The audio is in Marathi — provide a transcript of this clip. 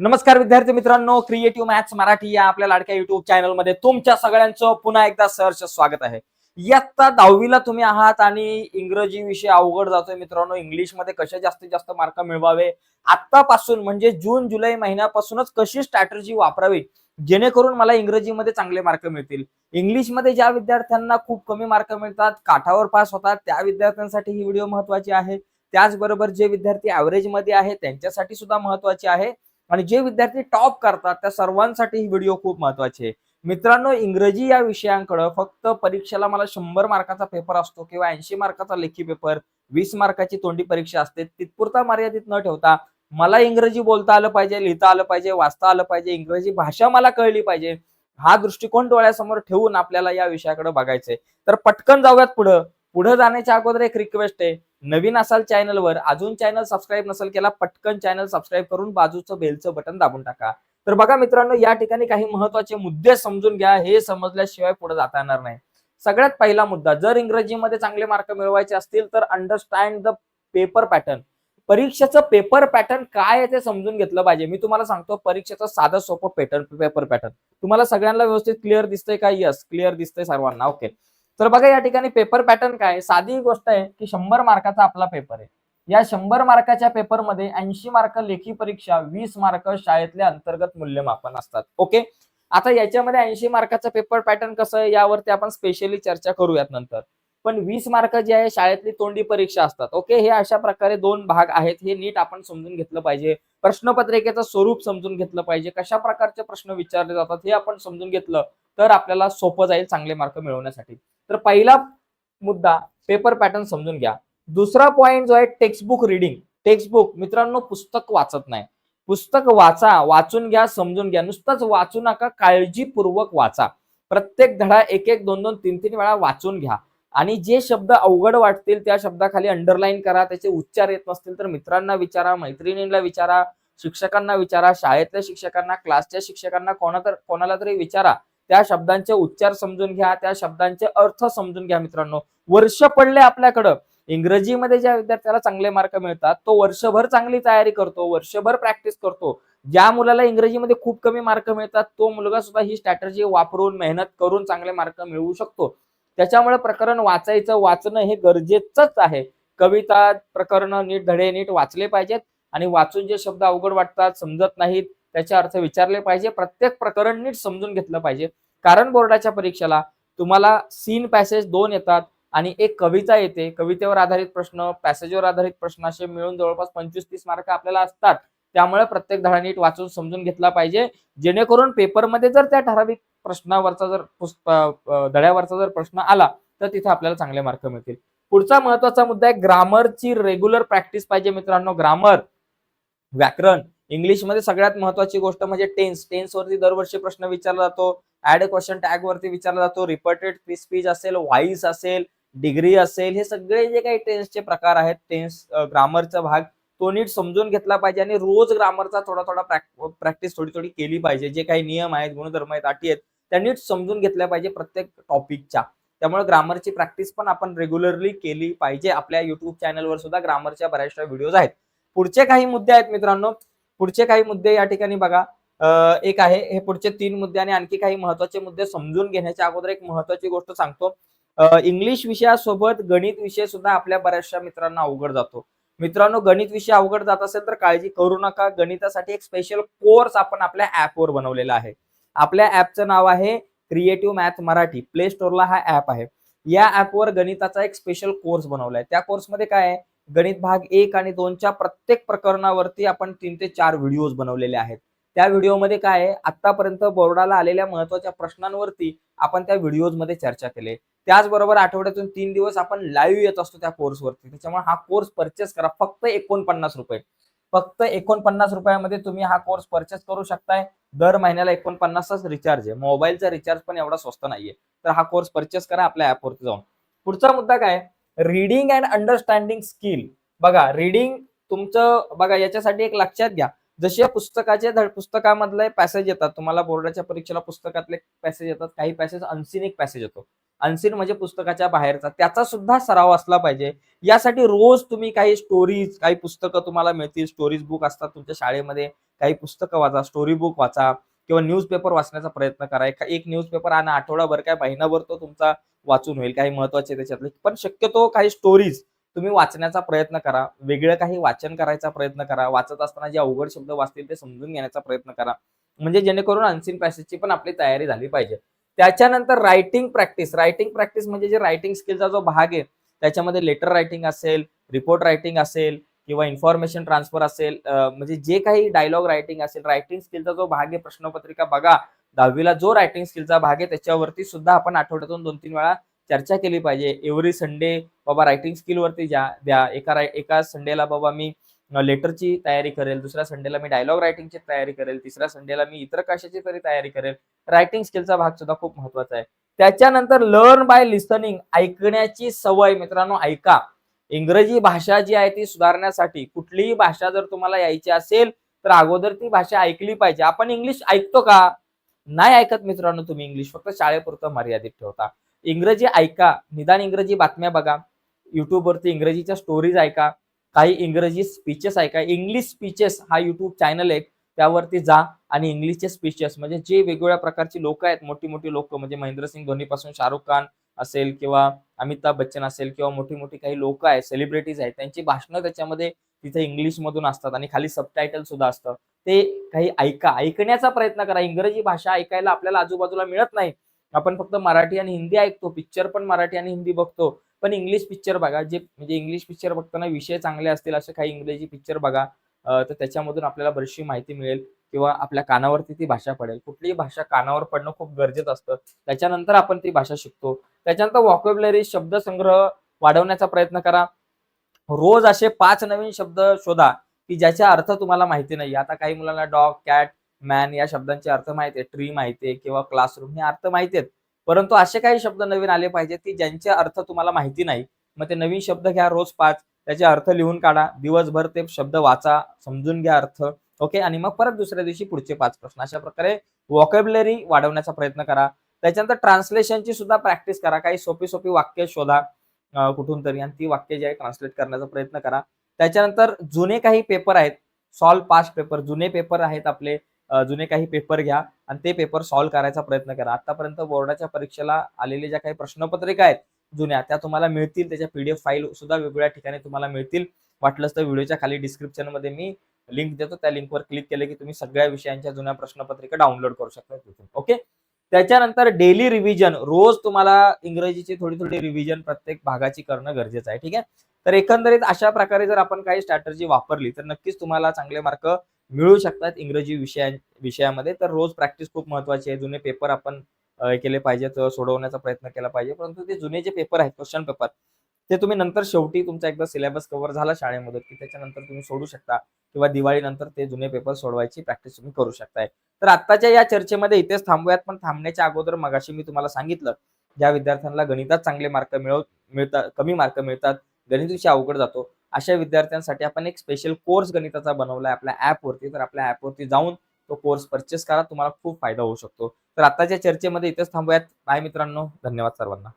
नमस्कार विद्यार्थी मित्रांनो क्रिएटिव्ह मॅथ्स मराठी या आपल्या लाडक्या युट्यूब चॅनलमध्ये तुमच्या सगळ्यांचं पुन्हा एकदा सहर्ष स्वागत आहे. इयत्ता दहावीला तुम्ही आहात आणि इंग्रजी विषय अवघड जातोय मित्रांनो. इंग्लिशमध्ये कसे जास्तीत जास्त मार्क मिळवावे? आतापासून म्हणजे जून जुलै महिन्यापासूनच कशी स्ट्रॅटर्जी वापरावी? जेणेकरून मला इंग्रजीमध्ये चांगले मार्क मिळतील. इंग्लिशमध्ये ज्या विद्यार्थ्यांना खूप कमी मार्क मिळतात काठावर पास होतात त्या विद्यार्थ्यांसाठी ही व्हिडिओ महत्वाची आहे. त्याचबरोबर जे विद्यार्थी ऍव्हरेजमध्ये आहे त्यांच्यासाठी सुद्धा महत्वाची आहे. आणि जे विद्यार्थी टॉप करतात त्या सर्वांसाठी ही व्हिडिओ खूप महत्वाची आहे. मित्रांनो इंग्रजी या विषयांकडे फक्त परीक्षेला मला शंभर मार्काचा पेपर असतो किंवा ऐंशी मार्काचा लेखी पेपर वीस मार्काची तोंडी परीक्षा असते तितपुरता मर्यादित न ठेवता मला इंग्रजी बोलता आलं पाहिजे लिहिता आलं पाहिजे वाचता आलं पाहिजे इंग्रजी भाषा मला कळली पाहिजे हा दृष्टिकोन डोळ्यासमोर ठेवून आपल्याला या विषयाकडे बघायचंय. तर पटकन जाऊयात पुढं. पुढे जाण्याच्या अगोदर एक रिक्वेस्ट आहे. नवीन असाल चॅनलवर अजून चॅनल सबस्क्राईब नसेल केला पटकन चॅनल सबस्क्राईब करून बाजूचं बेलचं बटन दाबून टाका. तर बघा मित्रांनो या ठिकाणी काही महत्त्वाचे मुद्दे समजून घ्या हे समजल्याशिवाय पुढे जाता येणार नाही. सगळ्यात पहिला मुद्दा जर इंग्रजीमध्ये चांगले मार्क मिळवायचे असतील तर अंडरस्टँड द पेपर पॅटर्न परीक्षेचं पेपर पॅटर्न काय आहे ते समजून घेतलं पाहिजे. मी तुम्हाला सांगतो परीक्षेचं साधं सोपं पॅटर्न पेपर पॅटर्न तुम्हाला सगळ्यांना व्यवस्थित क्लिअर दिसतंय का? यस क्लिअर दिसतंय सर्वांना. ओके तर बघा या ठिकाणी पेपर पॅटर्न काय साधी गोष्ट आहे की शंभर मार्काचा आपला पेपर आहे. या शंभर मार्काच्या पेपरमध्ये ऐंशी मार्क लेखी परीक्षा वीस मार्क शाळेतल्या अंतर्गत मूल्यमापन असतात. ओके आता याच्यामध्ये ऐंशी मार्काचा पेपर पॅटर्न कसं आहे? यावरती आपण स्पेशली चर्चा करूयात नंतर. पण वीस मार्क जे आहे शाळेतली तोंडी परीक्षा असतात. ओके हे अशा प्रकारे दोन भाग आहेत. हे नीट आपण समजून घेतलं पाहिजे. प्रश्नपत्रिकेचं स्वरूप समजून घेतलं पाहिजे. कशा प्रकारचे प्रश्न विचारले जातात हे आपण समजून घेतलं तर आपल्याला सोपं जाईल चांगले मार्क मिळवण्यासाठी. तर पहिला मुद्दा पेपर पॅटर्न समजून घ्या. दुसरा पॉइंट जो आहे टेक्स्टबुक रिडिंग टेक्स्टबुक मित्रांनो पुस्तक वाचत नाही. पुस्तक वाचा वाचून घ्या समजून घ्या. नुसतंच वाचू नका काळजीपूर्वक वाचा. प्रत्येक धडा एक एक दोन दोन तीन तीन वेळा वाचून घ्या. आणि जे शब्द अवघड वाटतील त्या शब्दाखाली अंडरलाईन करा. त्याचे उच्चार येत नसतील तर मित्रांना विचारा मैत्रिणींना विचारा शिक्षकांना विचारा शाळेतल्या शिक्षकांना क्लासच्या शिक्षकांना कोणा तर कोणाला तरी विचारा. त्या शब्दांचे उच्चार समजून घ्या त्या शब्दांचे अर्थ समजून घ्या मित्रांनो. वर्ष पडले आपल्याकडं. इंग्रजीमध्ये ज्या विद्यार्थ्याला चांगले मार्क मिळतात तो वर्षभर चांगली तयारी करतो वर्षभर प्रॅक्टिस करतो. ज्या मुलाला इंग्रजीमध्ये खूप कमी मार्क मिळतात तो मुलगा सुद्धा ही स्ट्रॅटर्जी वापरून मेहनत करून चांगले मार्क मिळवू शकतो. त्याच्यामुळे प्रकरण वाचायचं वाचणं हे गरजेचंच आहे. कविता प्रकरण नीट धडे नीट वाचले पाहिजेत आणि वाचून जे शब्द अवघड वाटतात समजत नाहीत त्याचे अर्थ विचारले पाहिजे. प्रत्येक प्रकरण नीट समजून घेतलं पाहिजे. कारण बोर्डाच्या परीक्षेला तुम्हाला सीन पॅसेज दोन येतात आणि एक कविता येते. कवितेवर आधारित प्रश्न पॅसेजवर आधारित प्रश्न असे मिळून जवळपास पंचवीस तीस मार्क आपल्याला असतात. त्यामुळे प्रत्येक धडा नीट वाचून समजून घेतला पाहिजे. जेणेकरून पेपरमध्ये जर त्या ठराविक प्रश्नावरचा जर धड्यावरचा जर प्रश्न आला तर तिथे आपल्याला चांगले मार्क मिळतील. पुढचा महत्त्वाचा मुद्दा आहे ग्रामरची रेग्युलर प्रॅक्टिस पाहिजे मित्रांनो. ग्रामर व्याकरण. इंग्लिशमध्ये सगळ्यात महत्वाची गोष्ट म्हणजे टेन्स टेन्स वरती दरवर्षी प्रश्न विचारला जातो. ऍड क्वेश्चन टॅग वरती विचारला जातो. रिपॉर्टेड फ्री स्पीच असेल व्हॉइस असेल डिग्री असेल हे सगळे जे काही टेन्सचे प्रकार आहेत टेन्स ग्रामरचा भाग तो नीट समजून घेतला पाहिजे आणि रोज ग्रामरचा थोडा थोडा प्रॅक्टिस थोडी थोडी केली पाहिजे. जे काही नियम आहेत गुणधर्म आहेत अटी आहेत त्या नीट समजून घेतल्या पाहिजे प्रत्येक टॉपिकच्या त्यामुळे ग्रामरची प्रॅक्टिस पण आपण रेग्युलरली केली पाहिजे. आपल्या युट्यूब चॅनलवर सुद्धा ग्रामरच्या बऱ्याचशा व्हिडिओज आहेत. पुढचे काही मुद्दे आहेत मित्रांनो. पुढचे काही मुद्दे या ठिकाणी बघा. एक आहे हे पुढचे तीन मुद्दे आणि आणखी काही महत्त्वाचे मुद्दे समजून घेण्याच्या अगोदर एक महत्वाची गोष्ट सांगतो. इंग्लिश विषयासोबत गणित विषय सुद्धा आपल्या बऱ्याचशा मित्रांना अवघड जातो. मित्रांनो गणित विषय अवघड जात असेल तर काळजी करू नका. गणितासाठी एक स्पेशल कोर्स आपण आपल्या ऍपवर बनवलेला आहे. आपल्या ऍपचं नाव आहे क्रिएटिव्ह मॅथ मराठी. प्ले स्टोअरला हा ऍप आहे. या ऍपवर गणिताचा एक स्पेशल कोर्स बनवलाय. त्या कोर्समध्ये काय आहे? गणित भाग एक आणि दोनच्या प्रत्येक प्रकरणावरती आपण तीन ते चार व्हिडिओज बनवलेले आहेत. त्या व्हिडिओमध्ये काय आहे? आतापर्यंत बोर्डाला आलेल्या महत्त्वाच्या प्रश्नांवरती आपण त्या व्हिडिओमध्ये चर्चा केली त्याचबरोबर आठवड्यातून तीन दिवस आपण लाईव्ह येत असतो त्या कोर्सवरती त्याच्यामुळे हा कोर्स परचेस करा. फक्त एकोणपन्नास रुपये. फक्त एकोणपन्नास रुपयामध्ये तुम्ही हा कोर्स परचेस करू शकताय. दर महिन्याला एकोणपन्नासच रिचार्ज आहे. मोबाईलचा रिचार्ज पण एवढा स्वस्त नाहीये. तर हा कोर्स परचेस करा आपल्या ऍपवरती जाऊन. पुढचा मुद्दा काय रीडिंग अँड अंडरस्टँडिंग स्किल बघा रीडिंग तुमचं बघा याच्यासाठी एक लक्षात घ्या. जसे पुस्तकाचे पुस्तकामधले पॅसेज येतात तुम्हाला बोर्डाच्या परीक्षेला पुस्तकातले पॅसेज येतात काही पॅसेज अनसिनिक पॅसेज येतो. अनसीन म्हणजे पुस्तकाच्या बाहेरचा. त्याचा सुद्धा सराव असला पाहिजे. यासाठी रोज तुम्ही काही स्टोरीज काही पुस्तकं तुम्हाला मिळतील. स्टोरीज बुक असतात तुमच्या शाळेमध्ये. काही पुस्तकं वाचा स्टोरी बुक वाचा. किंवा न्यूजपेपर वाचण्याचा प्रयत्न करा. एक न्यूजपेपर आणा आठवडाभर काय महिनाभर तो तुमचा वाचून होईल काही महत्त्वाचे त्याच्यातले. पण शक्यतो काही स्टोरीज तुम्ही वाचण्याचा प्रयत्न करा वेगळं काही वाचन करायचा प्रयत्न करा वाचत असताना जे अवघड शब्द वाचतील ते समजून घेण्याचा प्रयत्न करा. म्हणजे जेणेकरून अनसीन पॅसेजची पण आपली तयारी झाली पाहिजे. त्याच्यानंतर रायटिंग प्रॅक्टिस रायटिंग प्रॅक्टिस म्हणजे जे रायटिंग स्किलचा जो भाग आहे त्याच्यामध्ये लेटर रायटिंग असेल रिपोर्ट रायटिंग असेल किंवा इन्फॉर्मेशन ट्रान्सफर असेल म्हणजे जे काही डायलॉग रायटिंग असेल रायटिंग स्किलचा जो भाग आहे प्रश्नपत्रिका बघा. दहावीला जो रायटिंग स्किलचा भाग आहे त्याच्यावरती सुद्धा आपण आठवड्यातून दोन तीन वेळा चर्चा केली पाहिजे. एव्हरी संडे बाबा रायटिंग स्किलवरती ज्या द्या. एका राय- एका संडेला बाबा मी लेटरची तयारी करेल. दुसऱ्या संडेला मी डायलॉग रायटिंगची तयारी करेल. तिसऱ्या संडेला मी इतर कशाची तरी तयारी करेल. रायटिंग स्किलचा भाग सुद्धा खूप महत्त्वाचा आहे. त्याच्यानंतर लर्न बाय लिसनिंग ऐकण्याची सवय. मित्रांनो ऐका. इंग्रजी भाषा जी आहे ती सुधारण्यासाठी कुठलीही भाषा जर तुम्हाला यायची असेल तर अगोदर ती भाषा ऐकली पाहिजे. आपण इंग्लिश ऐकतो का? नाही ऐकत मित्रांनो तुम्ही इंग्लिश फक्त शाळेपुरतं मर्यादित ठेवता. इंग्रजी ऐका निदान इंग्रजी बातम्या बघा. युट्यूबवरती इंग्रजीच्या स्टोरीज ऐका. काही इंग्रजी स्पीचेस ऐका. इंग्लिश स्पीचेस हा युट्यूब चॅनल आहे. त्यावरती जा आणि इंग्लिशचे स्पीचेस म्हणजे जे वेगवेगळ्या प्रकारची लोक आहेत मोठी मोठी लोक म्हणजे महेंद्रसिंग धोनीपासून शाहरुख खान असेल किंवा अमिताभ बच्चन असेल किंवा मोठी मोठी काही लोक आहेत सेलिब्रिटीज आहेत त्यांची भाषणं त्याच्यामध्ये तिथे इंग्लिश मधून असतात आणि खाली सबटायटल सुद्धा असतं. ते काही ऐका ऐकण्याचा प्रयत्न करा. इंग्रजी भाषा ऐकायला आपल्याला आजूबाजूला मिळत नाही. आपण फक्त मराठी आणि हिंदी ऐकतो पिक्चर पण मराठी आणि हिंदी बघतो. पण इंग्लिश पिक्चर बघा जे म्हणजे इंग्लिश पिक्चर बघताना विषय चांगले असतील असे काही इंग्रजी पिक्चर बघा. तर त्याच्यामधून आपल्याला बरीचशी माहिती मिळेल किंवा आपल्या कानावरती ती भाषा पडेल. कुठलीही भाषा कानावर पडणं खूप गरजेचं असतं. त्याच्यानंतर आपण ती भाषा शिकतो. त्याच्यानंतर वॉकेबलरी शब्दसंग्रह वाढवण्याचा प्रयत्न करा. रोज असे पाच नवीन शब्द शोधा. की ज्याचा अर्थ तुम्हाला माहिती नाही आता काही मुलांना डॉग कॅट मॅन या शब्दांचे अर्थ माहिती आहे ट्री माहिती आहे किंवा क्लासरूम हे अर्थ माहिती आहेत. परंतु असे काही शब्द नवीन आले पाहिजेत की ज्यांचे अर्थ तुम्हाला माहिती नाही. मग ते नवीन शब्द घ्या रोज पाच. त्याचे अर्थ लिहून काढा. दिवसभर ते शब्द वाचा. समजून घ्या अर्थ. ओके? आणि मग परत दुसऱ्या दिवशी पुढचे पाच प्रश्न. अशा प्रकारे वॉकेबलरी वाढवण्याचा प्रयत्न करा. त्याच्यानंतर ट्रान्सलेशनची सुद्धा प्रॅक्टिस करा. काही सोपी सोपी वाक्य शोधा कुठून तरी. आणि ती वाक्य जे आहे ट्रान्सलेट करण्याचा प्रयत्न करा. त्याच्यानंतर जुने काही पेपर आहेत सॉल्व पास्ट पेपर जुने पेपर आहेत आपले जुने काही पेपर घ्या आणि ते पेपर सॉल्व्ह करायचा प्रयत्न करा. आतापर्यंत बोर्डाच्या परीक्षेला आलेले ज्या काही प्रश्नपत्रिका आहेत जुन्या त्या तुम्हाला मिळतील. त्याच्या पीडीएफ फाईल सुद्धा वेगवेगळ्या ठिकाणी तुम्हाला मिळतील. वाटलंच तर व्हिडिओच्या खाली डिस्क्रिप्शनमध्ये मी लिंक देतो. त्या लिंकवर क्लिक केलं की तुम्ही सगळ्या विषयांच्या जुन्या प्रश्नपत्रिका डाउनलोड करू शकता ओके त्याच्यानंतर डेली रिव्हिजन रोज तुम्हाला इंग्रजीची थोडी थोडी रिव्हिजन प्रत्येक भागाची करणं गरजेचं आहे ठीक आहे? तर एकंदरीत अशा प्रकारे जर आपण काही स्ट्रॅटर्जी वापरली तर नक्कीच तुम्हाला चांगले मार्क मिळू शकतात इंग्रजी विषया विषयामध्ये. तर रोज प्रॅक्टिस खूप महत्वाची आहे. जुने पेपर आपण केले पाहिजेत सोडवण्याचा प्रयत्न केला पाहिजे. परंतु ते जुने जे पेपर आहेत क्वेश्चन पेपर ते तुम्ही नंतर शेवटी तुमचा एकदा सिलेबस कव्हर झाला शाळेमध्ये की त्याच्यानंतर तुम्ही सोडू शकता किंवा दिवाळीनंतर ते जुने पेपर सोडवायची प्रॅक्टिस तुम्ही करू शकताय. तर आत्ताच्या या चर्चेमध्ये इथेच थांबूयात पण थांबण्याच्या अगोदर मगाशी मी तुम्हाला सांगितलं ज्या विद्यार्थ्यांना गणितात चांगले मार्क मिळव मिळतात कमी मार्क मिळतात गणित विषय अवघड जातो अशा विद्यार्थ्यांसाठी आपण एक स्पेशल कोर्स गणिताचा बनवलाय आपल्या ऍपवरती तर आपल्या ऍपवरती जाऊन तो कोर्स परचेस करा तुम्हाला खूप फायदा होऊ शकतो. तर आताच्या चर्चेमध्ये इथेच थांबूयात. बाय मित्रांनो धन्यवाद सर्वांना.